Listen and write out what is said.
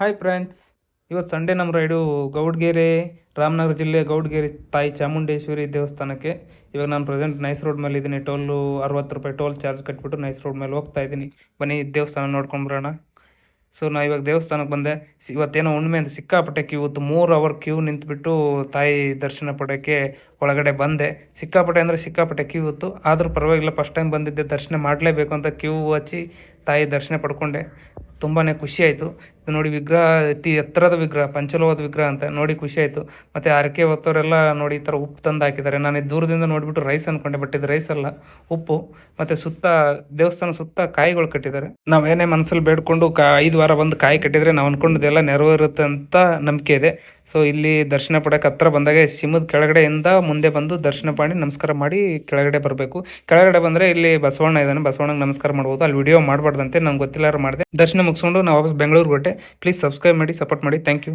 Hi friends ಇವತ್ತು Sunday ನಮ್ಮ ride Gowdagere, Ramanagara ಜಿಲ್ಲೆ ಗೌಡ್ಗೆರೆ ತಾಯಿ ಚಾಮುಂಡೇಶ್ವರಿ ದೇವಸ್ಥಾನಕ್ಕೆ. ಇವಾಗ ನಾನು ಪ್ರೆಸೆಂಟ್ ನೈಸ್ ರೋಡ್ ಮೇಲೆ ಇದ್ದೀನಿ. ಟೋಲು ಅರವತ್ತು ರೂಪಾಯಿ ಟೋಲ್ ಚಾರ್ಜ್ ಕಟ್ಬಿಟ್ಟು ನೈಸ್ ರೋಡ್ ಮೇಲೆ ಹೋಗ್ತಾ ಇದ್ದೀನಿ. ಬನ್ನಿ ದೇವಸ್ಥಾನ ನೋಡ್ಕೊಂಡು ಬರೋಣ. ಸೊ ನಾ ಇವಾಗ ದೇವಸ್ಥಾನಕ್ಕೆ ಬಂದೆ. ಇವತ್ತೇನೋ ಹುಣ್ಣಿಮೆ ಅಂತ ಸಿಕ್ಕಾಪಟ್ಟೆ ಕ್ಯೂ ಇವತ್ತು ಮೂರು ಅವರ್ ಕ್ಯೂ ನಿಂತುಬಿಟ್ಟು ತಾಯಿ ದರ್ಶನ ಪಡೋಕ್ಕೆ ಒಳಗಡೆ ಬಂದೆ. ಸಿಕ್ಕಾಪಟ್ಟೆ ಅಂದರೆ ಸಿಕ್ಕಾಪಟ್ಟೆ ಕ್ಯೂ ಇತ್ತು. ಆದರೂ ಪರವಾಗಿಲ್ಲ ಫಸ್ಟ್ ಟೈಮ್ ಬಂದಿದ್ದೆ, ದರ್ಶನ ಮಾಡಲೇಬೇಕು ಅಂತ ಕ್ಯೂ ಹಚ್ಚಿ ತಾಯಿ ದರ್ಶನ ಪಡ್ಕೊಂಡೆ. ತುಂಬಾ ಖುಷಿ ಆಯಿತು. ಇದು ನೋಡಿ ವಿಗ್ರಹ, ಅತಿ ಎತ್ತರದ ವಿಗ್ರಹ, ಪಂಚಲೋಹದ ವಿಗ್ರಹ ಅಂತ ನೋಡಿ ಖುಷಿ ಆಯಿತು. ಮತ್ತು ಹರಕೆ ಹೊತ್ತವರೆಲ್ಲ ನೋಡಿ ಈ ಥರ ಉಪ್ಪು ತಂದು ಹಾಕಿದ್ದಾರೆ ನಾನು ದೂರದಿಂದ ನೋಡಿಬಿಟ್ಟು ರೈಸ್ ಅಂದ್ಕೊಂಡೆ ಬಟ್ ಇದು ರೈಸ್ ಅಲ್ಲ, ಉಪ್ಪು. ಮತ್ತು ಸುತ್ತ, ದೇವಸ್ಥಾನ ಸುತ್ತ ಕಾಯಿಗಳು ಕಟ್ಟಿದ್ದಾರೆ. ನಾವೇನೇ ಮನಸ್ಸಲ್ಲಿ ಬೇಡ್ಕೊಂಡು ಕಾ, ಐದು ವಾರ ಬಂದು ಕಾಯಿ ಕಟ್ಟಿದರೆ ನಾವು ಅಂದ್ಕೊಂಡಿದ್ದೆಲ್ಲ ನೆರವೇರುತ್ತೆ ಅಂತ ನಂಬಿಕೆ ಇದೆ. ಸೊ ಇಲ್ಲಿ ದರ್ಶನ ಪಡೋಕೆ ಹತ್ರ ಬಂದಾಗ ಸಿಮದ ಕೆಳಗಡೆಯಿಂದ ಮುಂದೆ ಬಂದು ದರ್ಶನ ಮಾಡಿ ನಮಸ್ಕಾರ ಮಾಡಿ ಕೆಳಗಡೆ ಬರಬೇಕು. ಕೆಳಗಡೆ ಬಂದರೆ ಇಲ್ಲಿ ಬಸವಣ್ಣ ಇದ್ದಾನೆ. ಬಸವಣ್ಣಗೆ ನಮಸ್ಕಾರ ಮಾಡ್ಬೋದು. ಅಲ್ಲಿ ವಿಡಿಯೋ ಮಾಡಬಾರ್ದಂತೆ, ನಂಗೆ ಗೊತ್ತಿಲ್ಲಾರು ಮಾಡಿದೆ. ದರ್ಶನ ಮುಗಿಸ್ಕೊಂಡು ನಾವು ವಾಪಸ್ ಬೆಂಗಳೂರಿಗೆ ಹೊಟ್ಟೆ ಪ್ಲೀಸ್ ಸಬ್ಸ್ಕ್ರೈಬ್ ಮಾಡಿ ಸಪೋರ್ಟ್ ಮಾಡಿ. Thank you